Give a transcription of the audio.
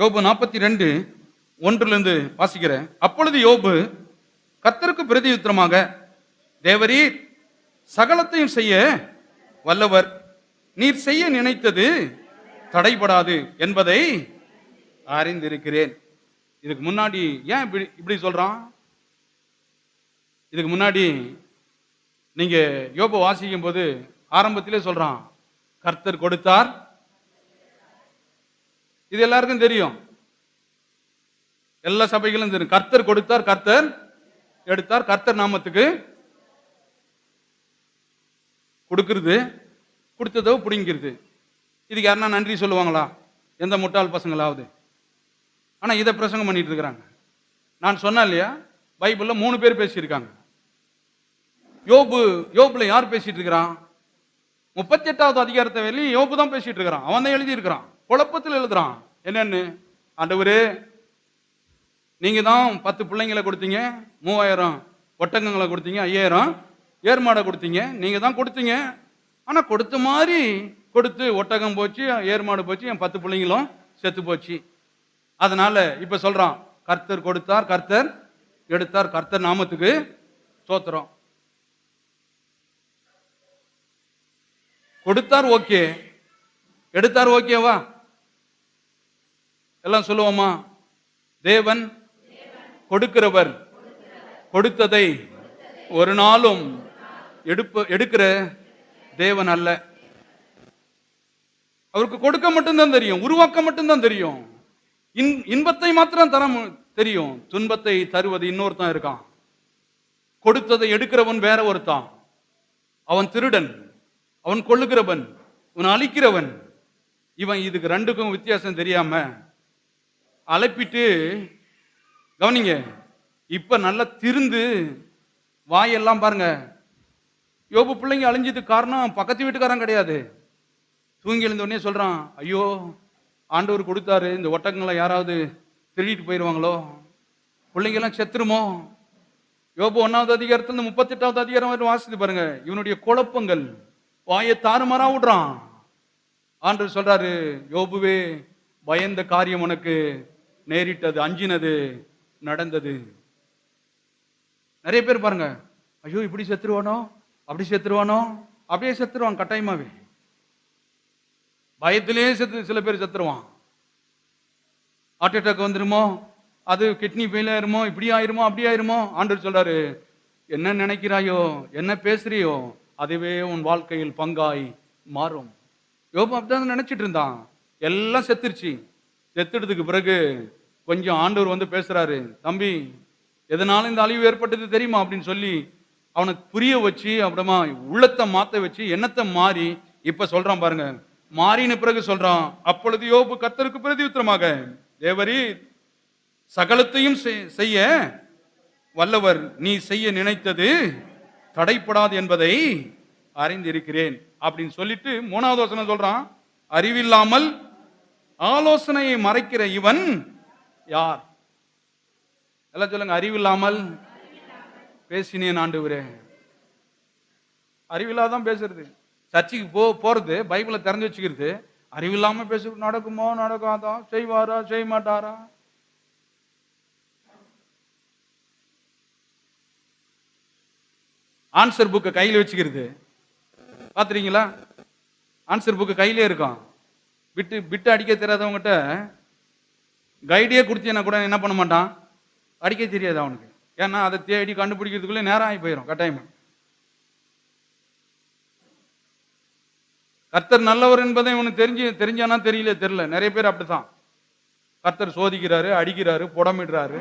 யோபு நாற்பத்தி ரெண்டு ஒன்றிலிருந்து வாசிக்கிறேன். அப்பொழுது யோபு கர்த்தருக்கு பிரதியுத்திரமாக தேவரீர் சகலத்தையும் செய்ய வல்லவர். நீர் செய்ய நினைத்தது தடைபடாது என்பதை அறிந்திருக்கிறேன். இதுக்கு முன்னாடி ஏன் இப்படி இப்படி சொல்றான்? இதுக்கு முன்னாடி நீங்க யோபு வாசிக்கும் போது ஆரம்பத்திலே சொல்றான் கர்த்தர் கொடுத்தார் இது எல்லாருக்கும் தெரியும். எல்லா சபைகளும் தெரியும். கர்த்தர் கொடுத்தார் கர்த்தர் எடுத்தார் கர்த்தர் நாமத்துக்கு கொடுக்கிறது கொடுத்ததோ பிடிங்கிறது இதுக்கு யாருன்னா நன்றி சொல்லுவாங்களா? எந்த முட்டாள் பசங்களாவது. ஆனால் இதை பிரசங்கம் பண்ணிட்டு இருக்கிறாங்க. நான் சொன்னேன் இல்லையா? பைபிளில் மூணு பேர் பேசியிருக்காங்க. யோபு யோபில் யார் பேசிட்டு இருக்கிறான்? முப்பத்தெட்டாவது அதிகாரத்தை வெளியே யோபு தான் பேசிட்டு இருக்கிறான். அவன் தான் எழுதியிருக்கிறான். குழப்பத்தில் எழுதுறான். என்னன்னு? ஆண்டவரே நீங்க தான் பத்து பிள்ளைங்களை கொடுத்தீங்க மூவாயிரம் ஒட்டகங்களை கொடுத்தீங்க ஐயாயிரம் ஏர்மாடை கொடுத்தீங்க நீங்க தான் கொடுத்தீங்க. ஆனால் கொடுத்த மாதிரி கொடுத்து ஒட்டகம் போச்சு ஏர்மாடு போச்சு என் பத்து பிள்ளைங்களும் செத்து போச்சு. அதனால இப்போ சொல்றான் கர்த்தர் கொடுத்தார் கர்த்தர் எடுத்தார் கர்த்தர் நாமத்துக்கு சோத்திரம் கொடுத்தார் ஓகே எடுத்தார் ஓகேவா? எல்லாம் சொல்லுவோமா? தேவன் கொடுக்கிறவர் கொடுத்ததை ஒரு நாளும் எடுப்ப எடுக்கிற தேவன் அல்ல. அவருக்கு கொடுக்க மட்டும்தான் தெரியும் உருவாக்க மட்டும்தான் தெரியும். இன் இன்பத்தை மாத்திரம் தர தெரியும். துன்பத்தை தருவது இன்னொருத்தன் இருக்கான். கொடுத்ததை எடுக்கிறவன் வேற ஒருத்தான். அவன் திருடன் அவன் கொள்ளுகிறவன் அவன் அழிக்கிறவன். இவன் இதுக்கு ரெண்டுக்கும் வித்தியாசம் தெரியாம அழைப்பிட்டு கவனிங்க இப்போ நல்லா திருந்து வாயெல்லாம் பாருங்க. யோபு பிள்ளைங்க அழிஞ்சதுக்கு காரணம் பக்கத்து வீட்டுக்காரன் கிடையாது. தூங்கி எழுந்த சொல்கிறான் ஐயோ ஆண்டவர் கொடுத்தாரு இந்த ஒட்டகங்களை யாராவது திருடிட்டு போயிடுவாங்களோ பிள்ளைங்கெல்லாம் செத்துருமோ? யோபு ஒன்றாவது அதிகாரத்துல முப்பத்தெட்டாவது அதிகாரம் வரை வாசித்து பாருங்க. இவனுடைய குழப்பங்கள் வாயை தாறுமாறா விடுறான் ஆண்டவர் சொல்றாரு யோபுவே பயந்த காரியம் உனக்கு நேரிட்டது அஞ்சினது நடந்தது. நிறைய பேர் பாருங்க ஐயோ இப்படி செத்துருவானோ? அப்படி செத்துருவானோ? அப்படியே செத்துருவான் கட்டாயமாவே. பயத்திலேயே செத்து சில பேர் செத்துருவான். ஹார்ட் அட்டாக் வந்துருமோ? அது கிட்னி ஃபெயில் ஆயிருமோ? இப்படி ஆயிருமோ? அப்படி ஆயிருமோ? ஆண்டவர் சொல்றாரு என்ன நினைக்கிறாயோ? என்ன பேசுறியோ? அதுவே உன் வாழ்க்கையில் பங்காய் மாறும். யோபம் அப்படிதான் நினைச்சிட்டு இருந்தான். எல்லாம் செத்துருச்சு. செத்துட்டதுக்கு பிறகு கொஞ்சம் ஆண்டவர் வந்து பேசுறாரு தம்பி எதனால இந்த அழிவு ஏற்பட்டது தெரியுமா? அப்படின்னு சொல்லி அவனுக்கு புரிய வச்சு அப்புறமா உள்ளத்தை மாத்த வச்சு எண்ணத்தை மாறி இப்ப சொல்றான் பாருங்க. மாறின பிறகு சொல்றான் அப்பொழுது யோபு கத்தருக்கு பிரதி உத்தரமாக தேவரி சகலத்தையும் செய்- செய்ய வல்லவர் நீ செய்ய நினைத்தது தடைப்படாது என்பதை அறிந்திருக்கிறேன். அப்படின்னு சொல்லிட்டு மூணாவது வசனம் சொல்றான் அறிவில்லாமல் ஆலோசனையை மறைக்கிற இவன் யார்? எல்லாம் சொல்லுங்க அறிவில்லாமல் பேசினேன் ஆண்டுவரே. அறிவில்லாதான் பேசுறது. சர்ச்சுக்கு போ போறது பைபிளை திறந்து வச்சுக்கிறது. அறிவில்லாம பேசுறது நடக்குமோ நடக்காதா? செய்வாரா செய்ய மாட்டாரா ஆன்சர் புக்கை கையில் வச்சுக்கிறது. பார்த்துறீங்களா? ஆன்சர் புக்கு கையிலே இருக்கும் விட்டு விட்டு அடிக்க தெரியாதவங்ககிட்ட கைடே கொடுத்தீங்கன்னா கூட என்ன பண்ண மாட்டான்? அடிக்க தெரியாது அவனுக்கு. ஏன்னா அதை தேடி கண்டுபிடிக்கிறதுக்குள்ளே நேரம் ஆகி போயிடும் கட்டாயமா. கர்த்தர் நல்லவர் என்பதை இவனுக்கு தெரிஞ்சு தெரிஞ்சானா தெரியல தெரியல. நிறைய பேர் அப்படித்தான். கர்த்தர் சோதிக்கிறாரு அடிக்கிறாரு புடமிடுறாரு.